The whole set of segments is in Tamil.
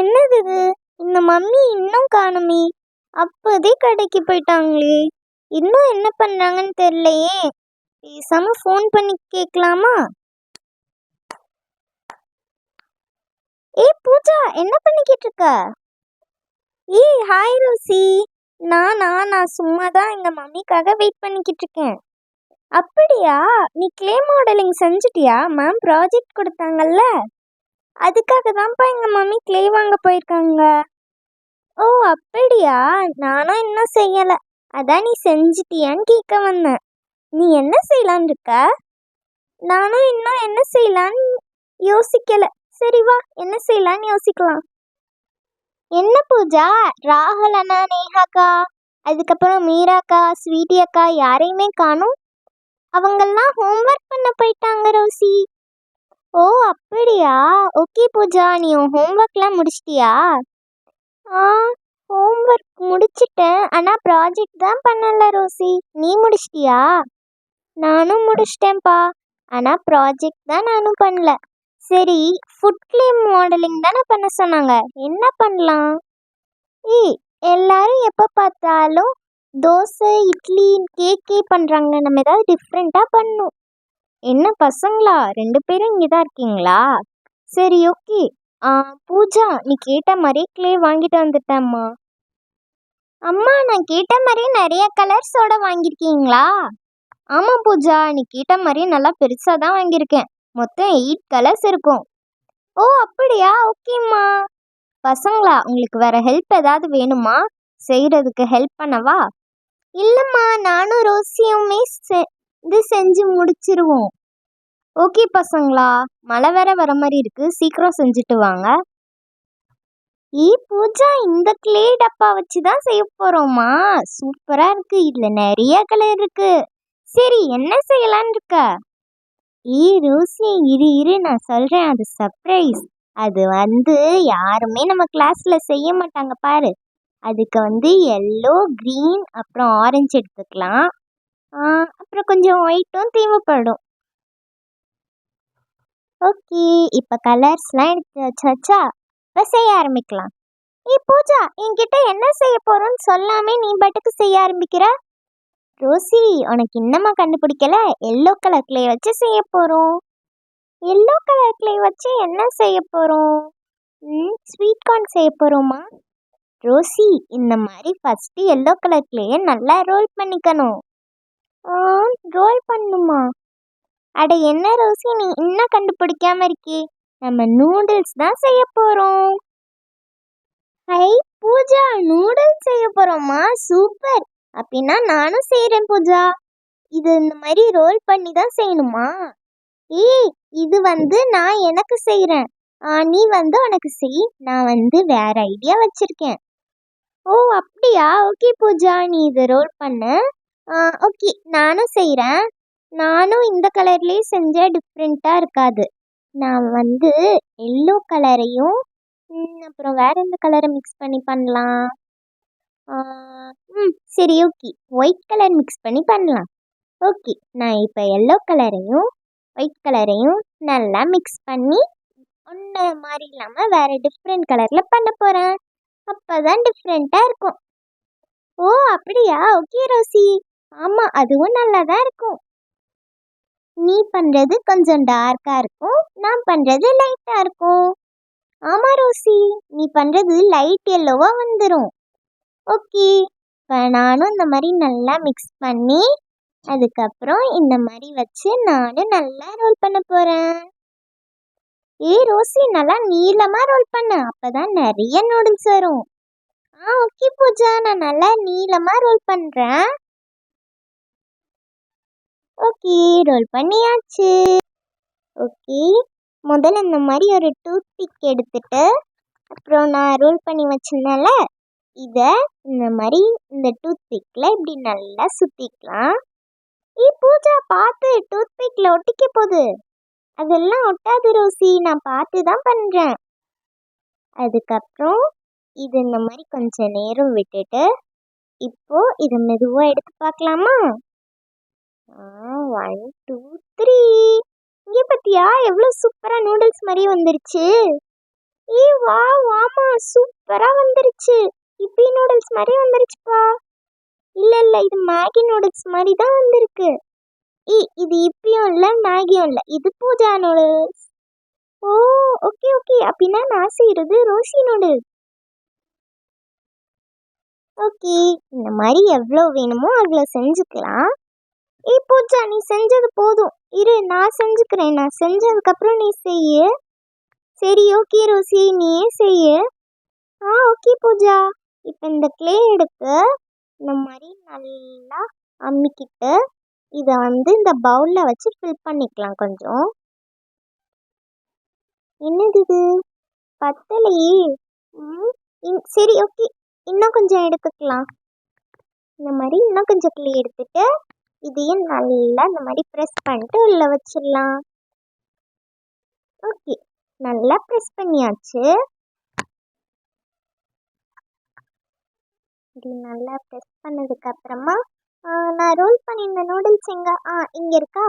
என்னது இது? இந்த மம்மி இன்னும் காணுமே. அப்போதே கடைக்கு போயிட்டாங்களே. இன்னும் என்ன பண்ணுறாங்கன்னு தெரியலையே. பேசாமல் ஃபோன் பண்ணி கேட்கலாமா ஏய் பூஜா என்ன பண்ணிக்கிட்டு இருக்க? ஏய் ஹாய் ரோசி. நானா நான் சும்மா தான் எங்கள் மம்மிக்காக வெயிட் பண்ணிக்கிட்டு இருக்கேன். அப்படியா? நீ க்ளே மாடலிங் செஞ்சிட்டியா? மேம் ப்ராஜெக்ட் கொடுத்தாங்கல்ல? அதுக்காக தான்ப்பா எங்கள் மம்மி கிளே வாங்க போயிருக்காங்க. ஓ அப்படியா? நானும் இன்னும் செய்யலை. அதான் நீ செஞ்சிட்டியான்னு கேட்க வந்தேன். நீ என்ன செய்யலான்னு இருக்க? நானும் இன்னும் என்ன செய்யலான்னு யோசிக்கலை. சரி வா என்ன செய்யலான்னு யோசிக்கலாம். என்ன பூஜா? ராகுல் அண்ணா நேஹாக்கா அதுக்கப்புறம் மீராக்கா ஸ்வீட்டி அக்கா யாரையுமே காணும்? அவங்கெல்லாம் ஹோம்ஒர்க் பண்ண போயிட்டாங்க ரோசி. ஓ அப்படியா? ஓகே பூஜா நீ உன் ஹோம்ஒர்க்லாம் முடிச்சிட்டியா? ஆ ஹோம்ஒர்க் முடிச்சிட்டேன். ஆனால் ப்ராஜெக்ட் தான் பண்ணல ரோசி. நீ முடிச்சிட்டியா? நானும் முடிச்சிட்டேன்ப்பா. ஆனால் ப்ராஜெக்ட் தான் நானும் பண்ணல. சரி ஃபுட் கிளீம் மாடலிங் தானே பண்ண சொன்னாங்க. என்ன பண்ணலாம்? ஏய் எல்லாரும் எப்போ பார்த்தாலும் தோசை இட்லி கேக்கே பண்ணுறாங்க நம்ம ஏதாவது டிஃப்ரெண்ட்டாக பண்ணும். என்ன பசங்களா? ரெண்டு பேரும் இங்கே தான் இருக்கீங்களா? சரி ஓகே. ஆ பூஜா நீ கேட்ட மாதிரியே க்ளே வாங்கிட்டு வந்துட்டேம்மா. அம்மா நான் கேட்ட மாதிரியே நிறைய கலர்ஸோட வாங்கியிருக்கீங்களா? ஆமாம் பூஜா நீ கேட்ட மாதிரியே நல்லா பெருசாக தான் வாங்கியிருக்கேன். மொத்தம் எயிட் கலர்ஸ் இருக்கும். ஓ அப்படியா? ஓகேம்மா. பசங்களா உங்களுக்கு வேற ஹெல்ப் ஏதாவது வேணுமா? செய்கிறதுக்கு ஹெல்ப் பண்ணவா? இல்லைம்மா நானும் ரோசியுமே செ- இது செஞ்சு முடிச்சிருவோம். ஓகே பசங்களா? மழை வேற வர மாதிரி இருக்கு. சீக்கிரம் செஞ்சுட்டு வாங்க. ஈ பூஜா இந்த கிளே டப்பா வச்சு தான் செய்ய போகிறோமா சூப்பராக இருக்கு. இதில் நிறைய கலர் இருக்கு. சரி என்ன செய்யலான் இருக்க? ஈ ரோசி இரு இரு. நான் சொல்கிறேன் அது சர்ப்ரைஸ் அது வந்து யாருமே நம்ம கிளாஸில் செய்ய மாட்டாங்க பாரு. அதுக்கு வந்து எல்லோ க்ரீன் அப்புறம் ஆரஞ்சு எடுத்துக்கலாம். அப்புறம் கொஞ்சம் ஒயிட்டும் தேவைப்படும். ஓகே இப்போ கலர்ஸ்லாம் எடுத்து வச்சாச்சா? இப்போ செய்ய ஆரம்பிக்கலாம். ஏ பூஜா என்கிட்ட என்ன செய்ய போகிறோன்னு சொல்லாமே நீ பாட்டுக்கு செய்ய ஆரம்பிக்கிற? ரோசி உனக்கு இன்னமா கண்டுபிடிக்கல? எல்லோ கலர் கிளே வச்சு செய்ய போகிறோம் எல்லோ கலர் கிளே வச்சு என்ன செய்ய போகிறோம் ம் ஸ்வீட் கார்ன் செய்ய போகிறோமா ரோசி இந்த மாதிரி ஃபஸ்ட்டு எல்லோ கலர் கிளேயை நல்லா ரோல் பண்ணிக்கணும். ரோல் பண்ணுமா? அட என்ன ரோசி நீ இன்னும் கண்டுபிடிக்காம இருக்கே. நம்ம நூடுல்ஸ் தான் செய்ய போறோம். ஹை பூஜா நூடுல்ஸ் செய்ய போறோமா? சூப்பர். அப்படின்னா நானும் செய்கிறேன் பூஜா. இது இந்த மாதிரி ரோல் பண்ணி தான் செய்யணுமா? ஏய் இது வந்து நான் எனக்கு செய்கிறேன் ஆ, நீ வந்து உனக்கு செய். நான் வந்து வேற ஐடியா வச்சிருக்கேன். ஓ அப்படியா? ஓகே பூஜா நீ இதை ரோல் பண்ண. ஓகே. நானும் செய்கிறேன் நானும் இந்த கலர்லேயே செஞ்சால் டிஃப்ரெண்ட்டாக இருக்காது. நான் வந்து எல்லோ கலரையும் அப்புறம் வேறு எந்த கலரை மிக்ஸ் பண்ணி பண்ணலாம்? ம் சரி ஓகே. ஒயிட் கலர் மிக்ஸ் பண்ணி பண்ணலாம். ஓகே. நான் இப்போ எல்லோ கலரையும் ஒயிட் கலரையும் நல்லா மிக்ஸ் பண்ணி ஒன்று மாதிரி இல்லாமல் வேறு டிஃப்ரெண்ட் கலரில் பண்ண போகிறேன் அப்போ தான் டிஃப்ரெண்ட்டாக இருக்கும். ஓ அப்படியா? Okay Rosie. ஆமாம் அதுவும் நல்லா தான் இருக்கும். நீ பண்ணுறது கொஞ்சம் டார்க்காக இருக்கும் நான் பண்ணுறது லைட்டாக இருக்கும். ஆமாம் ரோசி நீ பண்ணுறது லைட் எல்லோவாக வந்துடும் ஓகே இப்போ நானும் இந்த மாதிரி நல்லா மிக்ஸ் பண்ணி அதுக்கப்புறம் இந்த மாதிரி வச்சு நானும் நல்லா ரோல் பண்ண போகிறேன் ஏ ரோசி நல்லா நீளமாக ரோல் பண்ண அப்போ தான் நிறைய நூடுல்ஸ் வரும். ஆ ஓகே பூஜா நான் நல்லா நீளமாக ரோல் பண்ணுறேன் ஓகே ரோல் பண்ணியாச்சு. ஓகே முதல்ல இந்த மாதிரி ஒரு டூத் பிக் எடுத்துட்டு அப்புறம் நான் ரோல் பண்ணி வச்சிருந்தேன்ல இதை இந்த மாதிரி இந்த டூத் பிக்கில் இப்படி நல்லா சுற்றிக்கலாம் ஏ பூஜா பார்த்து டூத் பிக்கில் ஒட்டிக்க போகுது. அதெல்லாம் ஒட்டாது ரோசி நான் பார்த்து தான் பண்ணுறேன் அதுக்கப்புறம் இது இந்த மாதிரி கொஞ்சம் நேரம் விட்டுட்டு இப்போது இதை மெதுவாக எடுத்து பார்க்கலாமா? ஒன் டூ த்ரீ இங்கே பார்த்தியா எவ்வளோ சூப்பராக நூடுல்ஸ் மாதிரி வந்துருச்சு. ஏ வா வாமா சூப்பராக வந்துருச்சு. இப்பி நூடுல்ஸ் மாதிரி வந்துருச்சுப்பா. இல்லை இல்லை இது மேகி நூடுல்ஸ் மாதிரி தான் வந்திருக்கு. ஏ இது இப்பியும் இல்லை மேகியும் இல்லை. இது Pooja noodles oh okay okay அப்படின்னா நான் செய்கிறது ரோசி நூடுல்ஸ் ஓகே இந்த மாதிரி எவ்வளோ வேணுமோ அவ்வளோ செஞ்சுக்கலாம். ஏ பூஜா நீ செஞ்சது போதும். இரு நான் செஞ்சுக்கிறேன். நான் செஞ்சதுக்கப்புறம் நீ செய்ய. சரி ஓகே ரோசி நீயே செய்ய. ஆ ஓகே பூஜா. இப்போ இந்த க்ளே எடுத்து இந்த மாதிரி நல்லா அம்மிக்கிட்டு இதை வந்து இந்த பவுலில் வச்சு ஃபில் பண்ணிக்கலாம் கொஞ்சம். என்னது இது? பத்தலையே. ம் இன்- சரி ஓகே. இன்னும் கொஞ்சம் எடுத்துக்கலாம். இந்த மாதிரி இன்னும் கொஞ்சம் க்ளே எடுத்துட்டு இதையும் நல்லா இந்த மாதிரி ப்ரெஸ் பண்ணிட்டு உள்ளே வச்சிடலாம். ஓகே நல்லா ப்ரெஸ் பண்ணியாச்சு. இது நல்லா ப்ரெஸ் பண்ணதுக்கப்புறமா நான் ரோல் பண்ணியிருந்த நூடுல்ஸ் எங்கே ஆ இங்கே இருக்கா?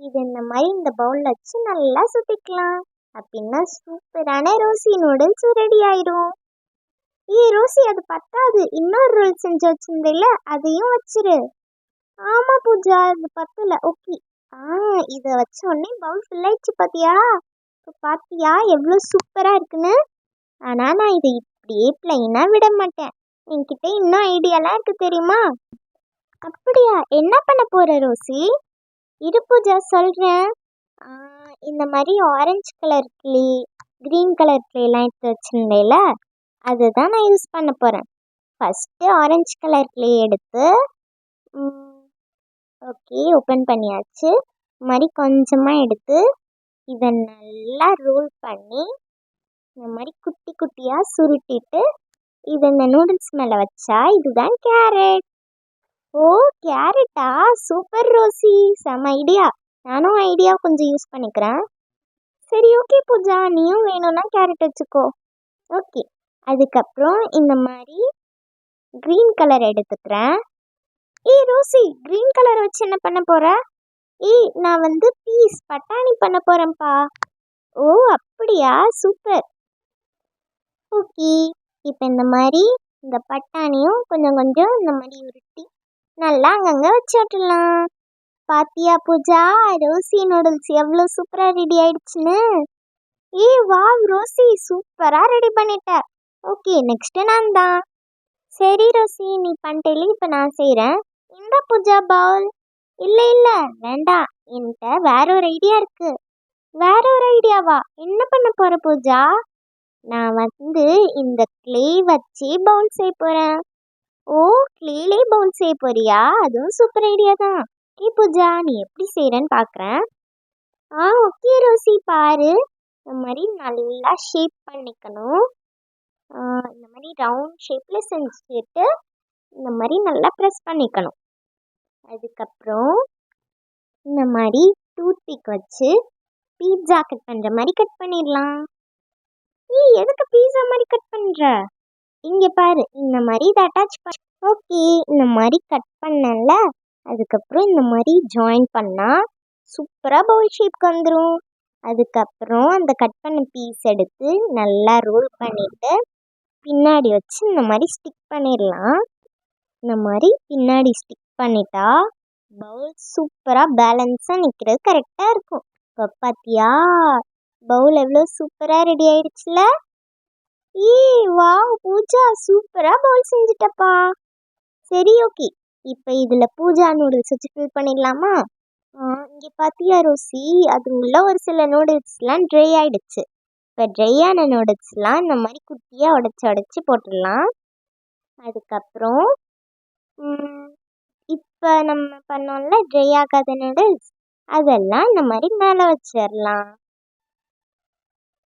இது இந்த மாதிரி இந்த பவுலில் வச்சு நல்லா சுற்றிக்கலாம் அப்படின்னா சூப்பரான ரோசி நூடுல்ஸ் ரெடி ஆயிடும். ஏ ரோசி அது பத்தாது. இன்னொரு ரோல் செஞ்சு வச்சிருந்தேல அதையும் வச்சிரு. ஆமா பூஜா இது பத்தல ஓகே. ஆ இதை வச்ச உடனே பவுல் ஃபில் ஆயிடுச்சு பாத்தியா? இப்போ பாத்தியா எவ்வளோ சூப்பரா இருக்குன்னு? ஆனா நான் இதை இப்படியே பிளைனா விட மாட்டேன். என்கிட்ட இன்னும் ஐடியாலாம் இருக்கு தெரியுமா? அப்படியா என்ன பண்ண போற ரோசி? இரு பூஜா சொல்றேன். இந்த மாதிரி orange colour clay green colour கிளிலாம் எடுத்து வச்சிருந்தேல அதுதான் நான் யூஸ் பண்ண போறேன். ஃபர்ஸ்ட் ஆரஞ்சு கலர் கிளே எடுத்து ஓகே ஓப்பன் பண்ணியாச்சு. மாதிரி கொஞ்சமாக எடுத்து இதை நல்லா ரோல் பண்ணி இந்த மாதிரி குட்டி குட்டியாக சுருட்டிட்டு இதை இந்த நூடுல்ஸ் மேலே வச்சா இதுதான் கேரட் ஓ கேரட்டா சூப்பர் ரோசி. செம ஐடியா நானும் ஐடியா கொஞ்சம் யூஸ் பண்ணிக்கிறேன். சரி ஓகே பூஜா. நீயும் வேணும்னா கேரட் வச்சுக்கோ. ஓகே அதுக்கப்புறம் இந்த மாதிரி க்ரீன் கலர் எடுத்துக்கிறேன். ஏய் ரோசி க்ரீன் கலர் வச்சு என்ன பண்ண போற? ஏய் நான் வந்து பீஸ் பட்டாணி பண்ண போறேன்ப்பா. ஓ அப்படியா? சூப்பர். ஓகே. இப்போ இந்த மாதிரி இந்த பட்டாணியும் கொஞ்சம் கொஞ்சம் இந்த மாதிரி உருட்டி நல்லா அங்கங்கே வச்சு விட்டுலாம் பாத்தியா பூஜா? ரோசி நூடுல்ஸ் எவ்வளோ சூப்பராக ரெடி ஆயிடுச்சுன்னு. ஏ வா ரோசி சூப்பராக ரெடி பண்ணிட்ட. ஓகே நெக்ஸ்ட்டு நான் தான். சரி ரோசி நீ பண்ணிட்டேலே இப்போ நான் செய்கிறேன் இந்த பூஜா பவுல் இல்லை இல்லை. வேண்டாம். என்கிட்ட வேற ஒரு ஐடியா இருக்கு. வேற ஒரு ஐடியாவா என்ன பண்ண போற பூஜா? நான் வந்து இந்த க்ளே வச்சு பவுல் செய்ய போறேன். ஓ க்ளேலே பவுல் செய்ய போறியா? அதுவும் சூப்பர் ஐடியா தான். ஏ பூஜா நீ எப்படி செய்கிறேன்னு பார்க்குறேன் ஆ ஓகே ரோசி. பாரு. இந்த மாதிரி நல்லா ஷேப் பண்ணிக்கணும். இந்த மாதிரி ரவுண்ட் ஷேப்பில் செஞ்சுட்டு இந்த மாதிரி நல்லா ப்ரெஸ் பண்ணிக்கணும். அதுக்கப்புறம் இந்த மாதிரி டூத் பிக் வச்சு பீட்சா கட் பண்ணுற மாதிரி கட் பண்ணிடலாம். ஏய் எதுக்கு பீட்சா மாதிரி கட் பண்ணுற இங்கே பாரு இந்த மாதிரி இதை அட்டாச் பண்ண ஓகே இந்த மாதிரி கட் பண்ணல அதுக்கப்புறம் இந்த மாதிரி ஜாயின் பண்ணால் சூப்பராக பவுல் ஷேப்க்கு வந்துடும் அதுக்கப்புறம் அந்த கட் பண்ண பீஸ் எடுத்து நல்லா ரோல் பண்ணிட்டு பின்னாடி வச்சு இந்த மாதிரி ஸ்டிக் பண்ணிடலாம். இந்த மாதிரி பின்னாடி ஸ்டிக் பண்ணிட்டா பவுல் சூப்பராக பேலன்ஸாக நிற்கிறது கரெக்டாக இருக்கும். இப்போ பார்த்தியா பவுல் எவ்வளோ சூப்பராக ரெடி ஆயிடுச்சுல? ஏய் வாவ் பூஜா சூப்பராக பவுல் செஞ்சுட்டப்பா. சரி ஓகே இப்போ இதில் பூஜா நூடுல்ஸ் வச்சு ஃபில் பண்ணிடலாமா? இங்கே பார்த்தியா ரோசி அது உள்ள ஒரு சில நூடுல்ஸ்லாம் ட்ரை ஆயிடுச்சு. இப்போ ட்ரை ஆன நூடுல்ஸ்லாம் இந்த மாதிரி குட்டியாக உடச்சி உடச்சி போட்டுடலாம். அதுக்கப்புறம் இப்போ நம்ம பண்ணோம்ல ட்ரை ஆகாத நூடுல்ஸ் அதெல்லாம் இந்த மாதிரி மேலே வச்சிடலாம்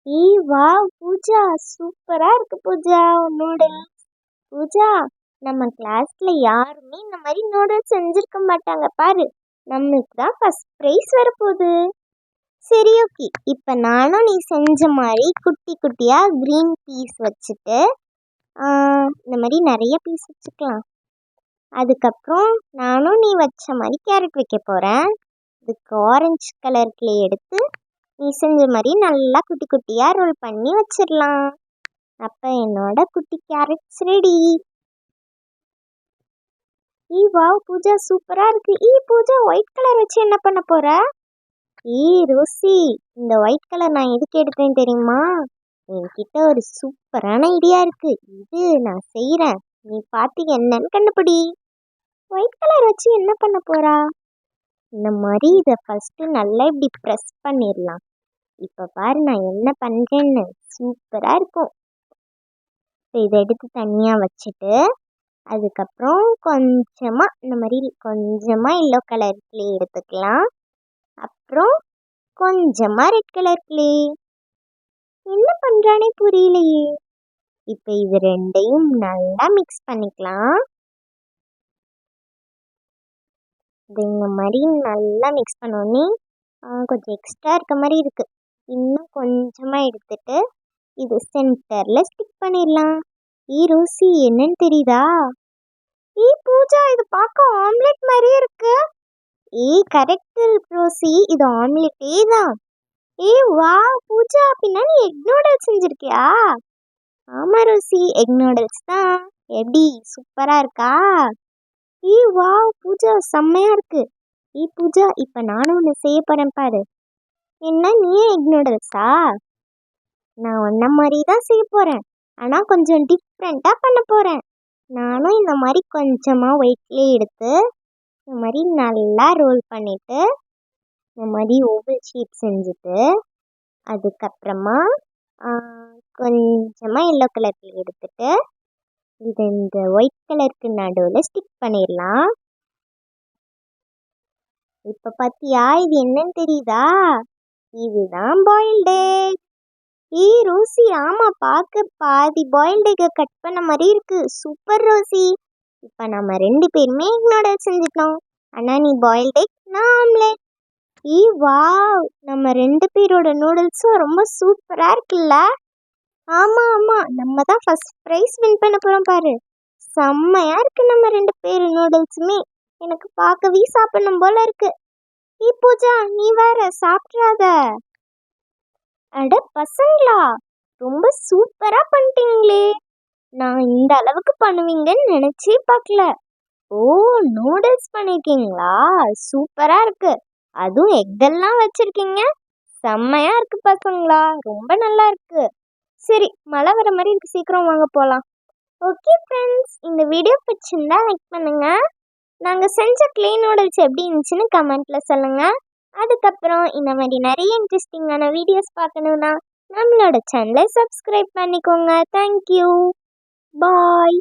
ஈ வா பூஜா சூப்பராக இருக்கு பூஜா நூடுல்ஸ் பூஜா நம்ம கிளாஸ்ல யாருமே இந்த மாதிரி நூடுல்ஸ் செஞ்சிருக்க மாட்டாங்க. பாரு நம்மளுக்கு தான் ஃபர்ஸ்ட் ப்ரைஸ் வரப்போகுது. சரி ஓகே இப்போ நானும் நீ செஞ்ச மாதிரி குட்டி குட்டியாக க்ரீன் பீஸ் வச்சுட்டு இந்த மாதிரி நிறைய பீஸ் வச்சுக்கலாம். அதுக்கப்புறம் நானும் நீ வச்ச மாதிரி கேரட் வைக்க போகிறேன் இதுக்கு ஆரஞ்சு கலர் கிளே எடுத்து நீ செஞ்ச மாதிரி நல்லா குட்டி குட்டியாக ரோல் பண்ணி வச்சிடலாம். அப்போ என்னோட குட்டி கேரட்ஸ் ரெடி ஈ வாவ் பூஜா சூப்பராக இருக்கு. ஈ பூஜா ஒயிட் கலர் வச்சு என்ன பண்ண போற? ஈ ரோசி இந்த ஒயிட் கலர் நான் எதுக்கு எடுத்தேன் தெரியுமா? என்கிட்ட ஒரு சூப்பரான ஐடியா இருக்கு. இது நான் செய்கிறேன் நீ பார்த்து என்னன்னு கண்டுபிடி. ஒயிட் கலர் வச்சு என்ன பண்ண போறா? இந்த மாதிரி இதை ஃபஸ்ட்டு நல்லா இப்படி ப்ரெஸ் பண்ணிடலாம். இப்போ பாரு நான் என்ன பண்ணுறேன்னு சூப்பராக இருக்கும். இப்போ இதை எடுத்து தனியாக வச்சுட்டு அதுக்கப்புறம் கொஞ்சமாக இந்த மாதிரி கொஞ்சமாக எல்லோ கலர் கிளே எடுத்துக்கலாம். அப்புறம் கொஞ்சமாக ரெட் கலர் கிளே என்ன பண்ணுறானே புரியலையே. இப்போ இது ரெண்டையும் நல்லா மிக்ஸ் பண்ணிக்கலாம். இது இந்த மாதிரி நல்லா மிக்ஸ் பண்ணோன்னே கொஞ்சம் எக்ஸ்ட்ரா இருக்க மாதிரி இருக்குது இன்னும் கொஞ்சமாக எடுத்துட்டு இது சென்டரில் ஸ்டிக் பண்ணிடலாம். ஈ ரோசி என்னன்னு தெரியுதா? ஈ பூஜா இது பார்க்க ஆம்லெட் மாதிரியே இருக்கு. ஏ கரெக்ட் ரோசி இது ஆம்லெட்டே தான். ஏ வா பூஜா அப்படின்னா நீ எக் நூடுல்ஸ் செஞ்சிருக்கியா? ஆமாம் ரோசி எக் நூடுல்ஸ் தான். எப்படி சூப்பராக இருக்கா? ஈ வா பூஜா செம்மையா இருக்கு. ஈ பூஜா இப்ப நானும் ஒன்று செய்ய போறேன் பாரு. என்ன நீயே எக் நூடுல்ஸா நான் ஒன்ன மாதிரி தான் செய்ய போறேன். ஆனா கொஞ்சம் டிஃப்ரெண்டா பண்ண போறேன். நானும் இந்த மாதிரி கொஞ்சமா வெயிட்லேயே எடுத்து இந்த மாதிரி நல்லா ரோல் பண்ணிட்டு இந்த மாதிரி ஓவல் ஷீட் செஞ்சுட்டு அதுக்கப்புறமா கொஞ்சமாக எல்லோ கலர் எடுத்துட்டு இது இந்த ஒயிட் கலருக்கு நடுவில் ஸ்டிக் பண்ணிடலாம் இப்போ பார்த்தியா இது என்னன்னு தெரியுதா? இதுதான் பாயில்டு ஈ ரோசி ஆமாம் பார்க்க பாதி பாயில்டு எக்கை கட் பண்ண மாதிரி இருக்கு. Super Rosie. இப்போ நம்ம ரெண்டு பேருமே எக் நூடுல்ஸ் செஞ்சுட்டோம். ஆனால் நீ பாயில்டு எக் நான் ஈ வாவ் நம்ம ரெண்டு பேரோட நூடுல்ஸும் ரொம்ப சூப்பராக இருக்குல்ல? ஆமாம் ஆமாம் நம்ம தான் ஃபஸ்ட் ப்ரைஸ் வின் பண்ண போகிறோம் பாரு. செம்மையாக இருக்கு நம்ம ரெண்டு பேர் நூடுல்ஸுமே எனக்கு பார்க்கவே சாப்பிடணும் போல இருக்கு. நீ பூஜா நீ வேற சாப்பிட்றாத. அட பசங்களா. ரொம்ப சூப்பராக பண்ணிட்டீங்களே. நான் இந்த அளவுக்கு பண்ணுவீங்கன்னு நினச்சே பார்க்கல. ஓ நூடுல்ஸ் பண்ணியிருக்கீங்களா சூப்பராக இருக்கு. அதுவும் எக்கெல்லாம் வச்சுருக்கீங்க. செம்மையாக இருக்கு பசங்களா. ரொம்ப நல்லா இருக்கு. சரி மழை வர மாதிரி இருக்கு. சீக்கிரம் வாங்க போகலாம் ஓகே ஃப்ரெண்ட்ஸ் இந்த வீடியோ பிடிச்சிருந்தா லைக் பண்ணுங்கள் நாங்கள் செஞ்ச க்ளீ நூடுல்ஸ் எப்படி இருந்துச்சுன்னு கமெண்ட்டில் சொல்லுங்கள் அதுக்கப்புறம் இந்த மாதிரி நிறைய இன்ட்ரெஸ்டிங்கான வீடியோஸ் பார்க்கணுன்னா நம்மளோட சேனலை சப்ஸ்கிரைப் பண்ணிக்கோங்க. Thank you bye